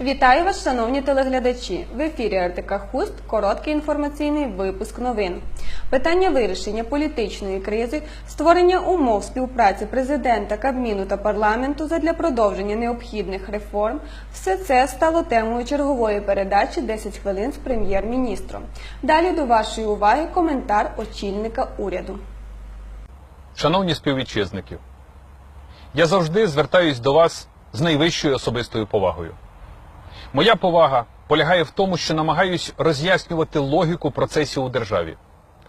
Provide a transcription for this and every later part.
Вітаю вас, шановні телеглядачі! В ефірі РТК Хуст короткий інформаційний випуск новин. Питання вирішення політичної кризи, створення умов співпраці президента, Кабміну та парламенту задля продовження необхідних реформ – все це стало темою чергової передачі «10 хвилин з прем'єр-міністром. Далі до вашої уваги коментар очільника уряду. Шановні співвітчизники, я завжди звертаюсь до вас з найвищою особистою повагою. Моя повага полягає в тому, що намагаюсь роз'яснювати логіку процесів у державі,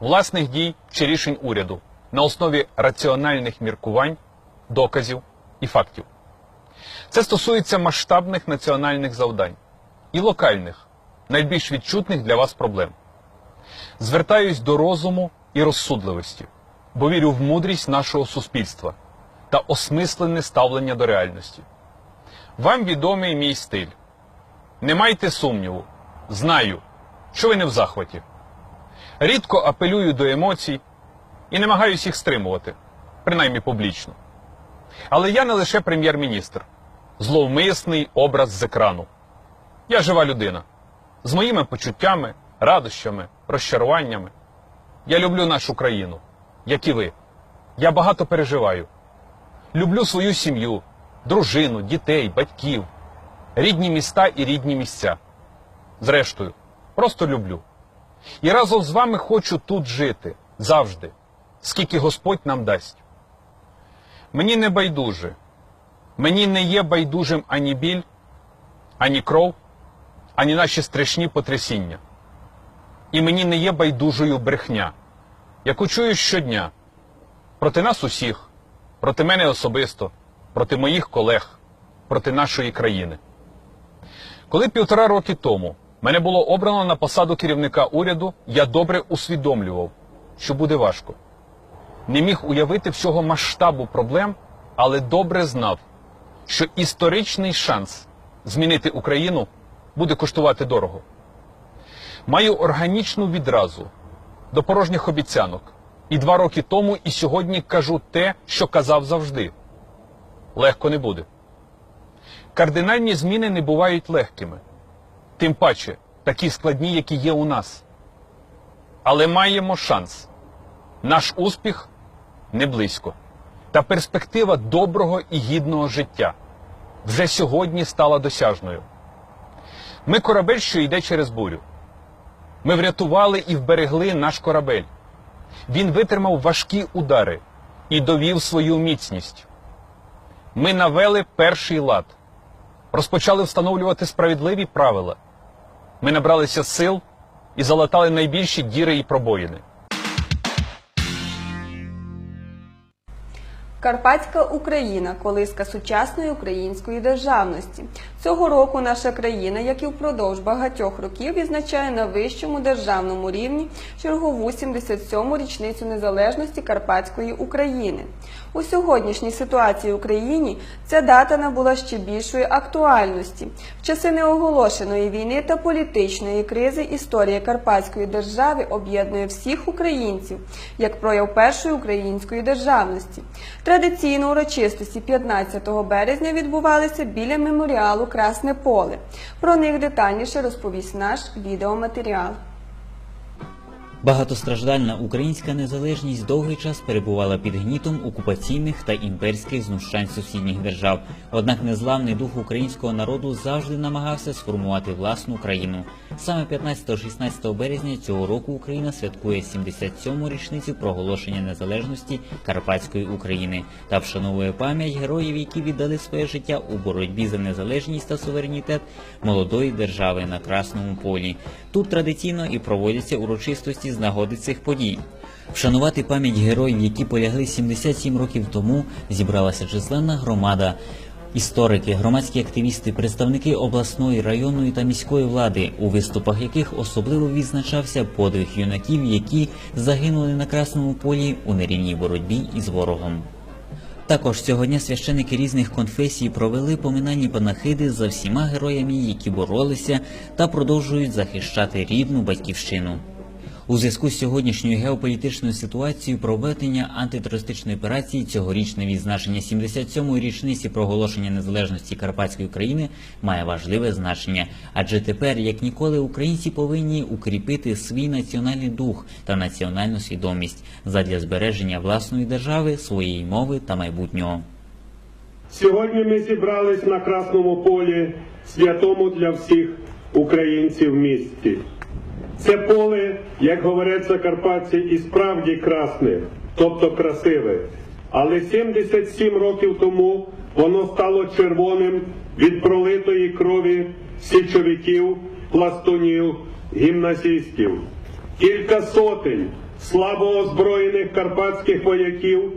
власних дій чи рішень уряду на основі раціональних міркувань, доказів і фактів. Це стосується масштабних національних завдань і локальних, найбільш відчутних для вас проблем. Звертаюсь до розуму і розсудливості, бо вірю в мудрість нашого суспільства та осмислене ставлення до реальності. Вам відомий мій стиль. Не майте сумніву, знаю, що ви не в захваті. Рідко апелюю до емоцій і намагаюся їх стримувати, принаймні публічно. Але я не лише прем'єр-міністр, зловмисний образ з екрану. Я жива людина з моїми почуттями, радощами, розчаруваннями. Я люблю нашу країну, як і ви. Я багато переживаю. Люблю свою сім'ю, дружину, дітей, батьків, рідні міста і рідні місця. Зрештою, просто люблю. І разом з вами хочу тут жити завжди, скільки Господь нам дасть. Мені не байдуже, мені не є байдужим ані біль, ані кров, ані наші страшні потрясіння. І мені не є байдужою брехня, яку чую щодня проти нас усіх, проти мене особисто, проти моїх колег, проти нашої країни. Коли півтора роки тому мене було обрано на посаду керівника уряду, я добре усвідомлював, що буде важко. Не міг уявити всього масштабу проблем, але добре знав, що історичний шанс змінити Україну буде коштувати дорого. Маю органічну відразу до порожніх обіцянок. І два роки тому, і сьогодні кажу те, що казав завжди. Легко не буде. Кардинальні зміни не бувають легкими, тим паче такі складні, які є у нас. Але маємо шанс. Наш успіх не близько. Та перспектива доброго і гідного життя вже сьогодні стала досяжною. Ми корабель, що йде через бурю. Ми врятували і вберегли наш корабель. Він витримав важкі удари і довів свою міцність. Ми навели перший лад, розпочали встановлювати справедливі правила. Ми набралися сил і залатали найбільші діри і пробоїни. Карпатська Україна колиска сучасної української державності. Цього року наша країна, як і впродовж багатьох років, відзначає на вищому державному рівні чергову 77-му річницю незалежності Карпатської України. У сьогоднішній ситуації в Україні ця дата набула ще більшої актуальності. В часи неоголошеної війни та політичної кризи історія Карпатської держави об'єднує всіх українців як прояв першої української державності. Традиційно урочистості 15 березня відбувалися біля меморіалу Красне поле. Про них детальніше розповість наш відеоматеріал. Багатостраждальна українська незалежність довгий час перебувала під гнітом окупаційних та імперських знущань сусідніх держав. Однак незламний дух українського народу завжди намагався сформувати власну країну. Саме 15-16 березня цього року Україна святкує 77-му річницю проголошення незалежності Карпатської України та вшановує пам'ять героїв, які віддали своє життя у боротьбі за незалежність та суверенітет молодої держави на Красному полі. Тут традиційно і проводяться урочистості з нагоди цих подій. Вшанувати пам'ять героїв, які полягли 77 років тому, зібралася численна громада. Історики, громадські активісти, представники обласної, районної та міської влади, у виступах яких особливо відзначався подвиг юнаків, які загинули на красному полі у нерівній боротьбі із ворогом. Також цього дня священики різних конфесій провели поминальні панахиди за всіма героями, які боролися та продовжують захищати рідну батьківщину. У зв'язку з сьогоднішньою геополітичною ситуацією проведення антитерористичної операції цьогорічне відзначення 77-ї річниці проголошення незалежності Карпатської України має важливе значення, адже тепер, як ніколи, українці повинні укріпити свій національний дух та національну свідомість задля збереження власної держави, своєї мови та майбутнього. Сьогодні ми зібрались на Красному полі, святому для всіх українців місті. Це поле, як говорять закарпатці, і справді красне, тобто красиве. Але 77 років тому воно стало червоним від пролитої крові січовиків, пластунів, гімназістів. Кілька сотень слабо озброєних карпатських вояків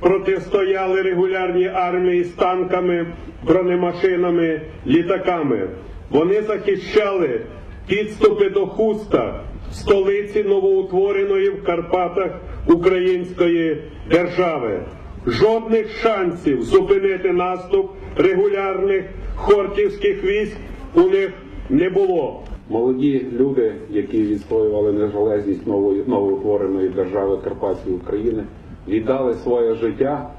протистояли регулярній армії з танками, бронемашинами, літаками. Вони захищали підступи до хуста, столиці новоутвореної в Карпатах української держави. Жодних шансів зупинити наступ регулярних хортівських військ у них не було. Молоді люди, які відстоювали незалежність нової новоутвореної держави Карпатської України, віддали своє життя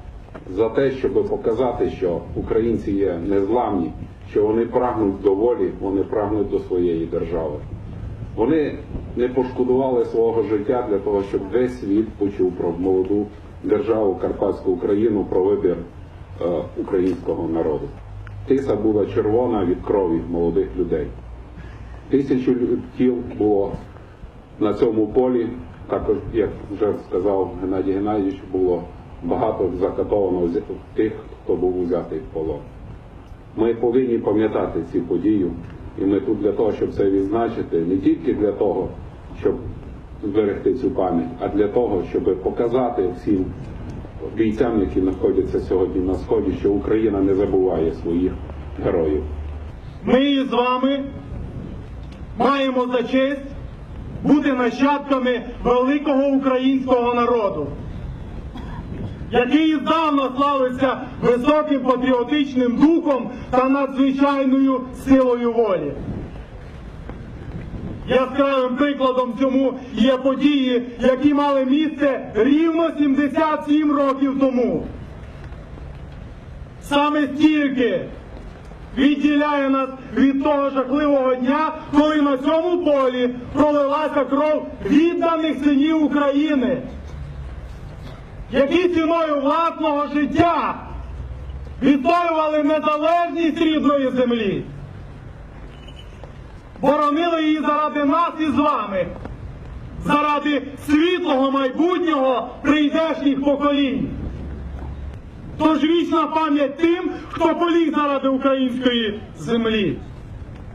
за те, щоб показати, що українці є незламні, що вони прагнуть до волі, вони прагнуть до своєї держави. Вони не пошкодували свого життя для того, щоб весь світ почув про молоду державу Карпатську Україну, про вибір е, українського народу. Тиса була червона від крові молодих людей. Тисячу тіл було на цьому полі. Також, як вже сказав Геннадій Геннадійович, було багато закатовано тих, хто був взятий в полон. Ми повинні пам'ятати ці події, і ми тут для того, щоб це відзначити, не тільки для того, щоб зберегти цю пам'ять, а для того, щоб показати всім бійцям, які знаходяться сьогодні на сході, що Україна не забуває своїх героїв. Ми з вами маємо за честь бути нащадками великого українського народу, який здавна славився високим патріотичним духом та надзвичайною силою волі. Яскравим прикладом цьому є події, які мали місце рівно 77 років тому. Саме стільки відділяє нас від того жахливого дня, коли на цьому полі пролилася кров відданих синів України, які ціною власного життя відстоювали незалежність рідної землі, боронили її заради нас і з вами, заради світлого майбутнього прийдешніх поколінь. Тож вічна пам'ять тим, хто поліг заради української землі.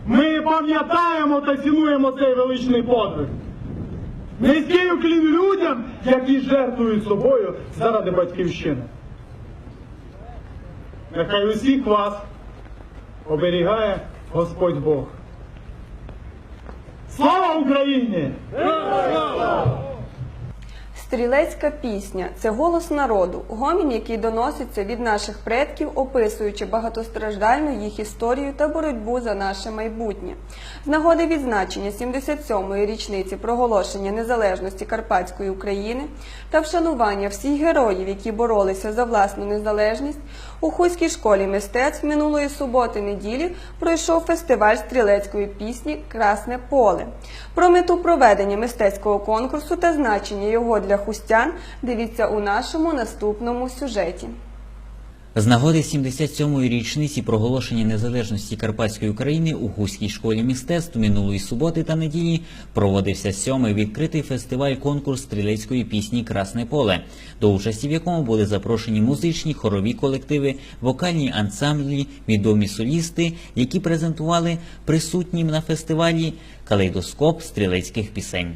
Ми пам'ятаємо та цінуємо цей величний подвиг. Низький уклін людям, які жертвують собою заради батьківщини. Нехай усіх вас оберігає Господь Бог. Слава Україні! Стрілецька пісня це голос народу, гомін, який доноситься від наших предків, описуючи багатостраждальну їх історію та боротьбу за наше майбутнє. З нагоди відзначення 77-ї річниці проголошення незалежності Карпатської України та вшанування всіх героїв, які боролися за власну незалежність, у Хуській школі мистецтв минулої суботи неділі пройшов фестиваль стрілецької пісні Красне поле. Про мету проведення мистецького конкурсу та значення його для хустян дивіться у нашому наступному сюжеті. З нагоди 77-ї річниці проголошення незалежності Карпатської України у Гуській школі мистецтв минулої суботи та неділі проводився сьомий відкритий фестиваль конкурс стрілецької пісні Красне поле, до участі в якому були запрошені музичні хорові колективи, вокальні ансамблі, відомі солісти, які презентували присутнім на фестивалі калейдоскоп стрілецьких пісень.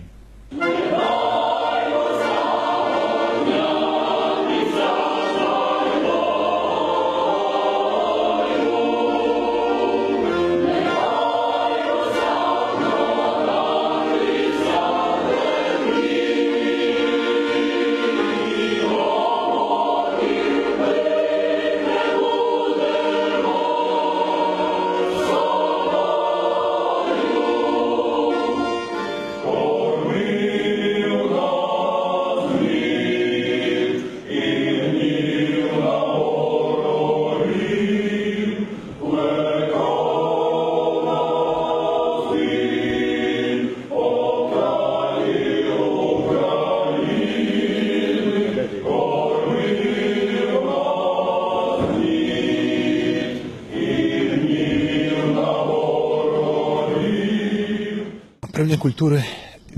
Управління культури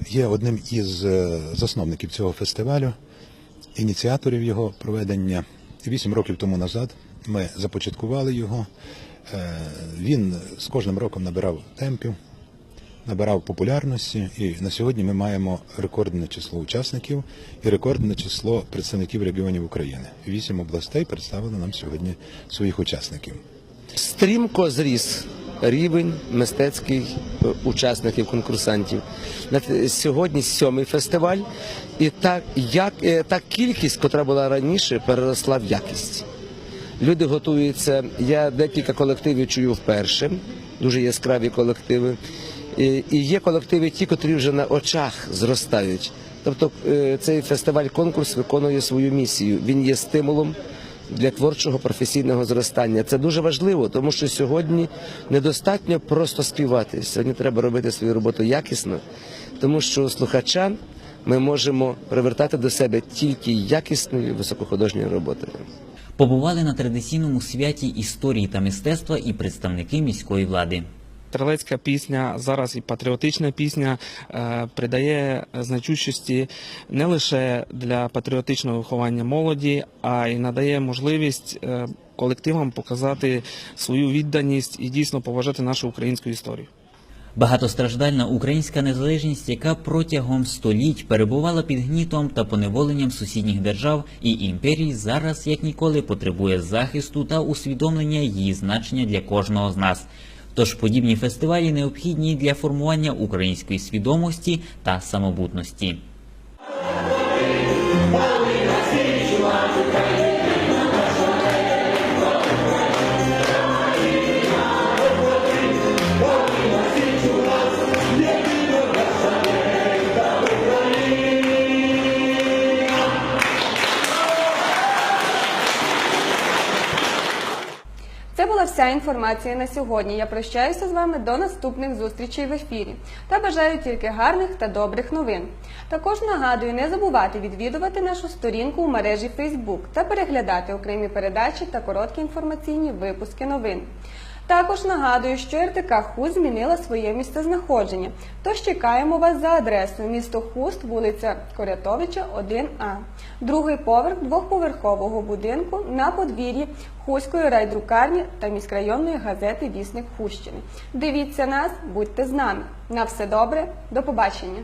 є одним із е, засновників цього фестивалю, ініціаторів його проведення. Вісім років тому назад ми започаткували його. Е, Він з кожним роком набирав темпів, набирав популярності, і на сьогодні ми маємо рекордне число учасників і рекордне число представників регіонів України. Вісім областей представили нам сьогодні своїх учасників. Стрімко зріс рівень мистецьких е, учасників, конкурсантів. Знаєте, Сьогодні сьомий фестиваль, і так, як, е, та кількість, котра була раніше, переросла в якість. Люди готуються. Я декілька колективів чую вперше, дуже яскраві колективи. І, є колективи, ті, котрі вже на очах зростають. Тобто е, цей фестиваль-конкурс виконує свою місію. Він є стимулом для творчого професійного зростання. Це дуже важливо, тому що сьогодні недостатньо просто співати. Сьогодні треба робити свою роботу якісно, тому що слухача ми можемо привертати до себе тільки якісною високохудожньою роботою. Побували на традиційному святі історії та мистецтва і представники міської влади. Стрілецька пісня, зараз і патріотична пісня е, придає значущості не лише для патріотичного виховання молоді, а й надає можливість е, колективам показати свою відданість і дійсно поважати нашу українську історію. Багатостраждальна українська незалежність, яка протягом століть перебувала під гнітом та поневоленням сусідніх держав і імперій, зараз як ніколи потребує захисту та усвідомлення її значення для кожного з нас. Тож подібні фестивалі необхідні для формування української свідомості та самобутності. Була вся інформація на сьогодні. Я прощаюся з вами до наступних зустрічей в ефірі та бажаю тільки гарних та добрих новин. Також нагадую не забувати відвідувати нашу сторінку у мережі Facebook та переглядати окремі передачі та короткі інформаційні випуски новин. Також нагадую, що РТК Хуст змінила своє місцезнаходження. Тож чекаємо вас за адресою місто Хуст, вулиця Корятовича, 1А. Другий поверх двохповерхового будинку на подвір'ї Хуської райдрукарні та міськрайонної газети Вісник Хущини. Дивіться нас, будьте з нами. На все добре, до побачення.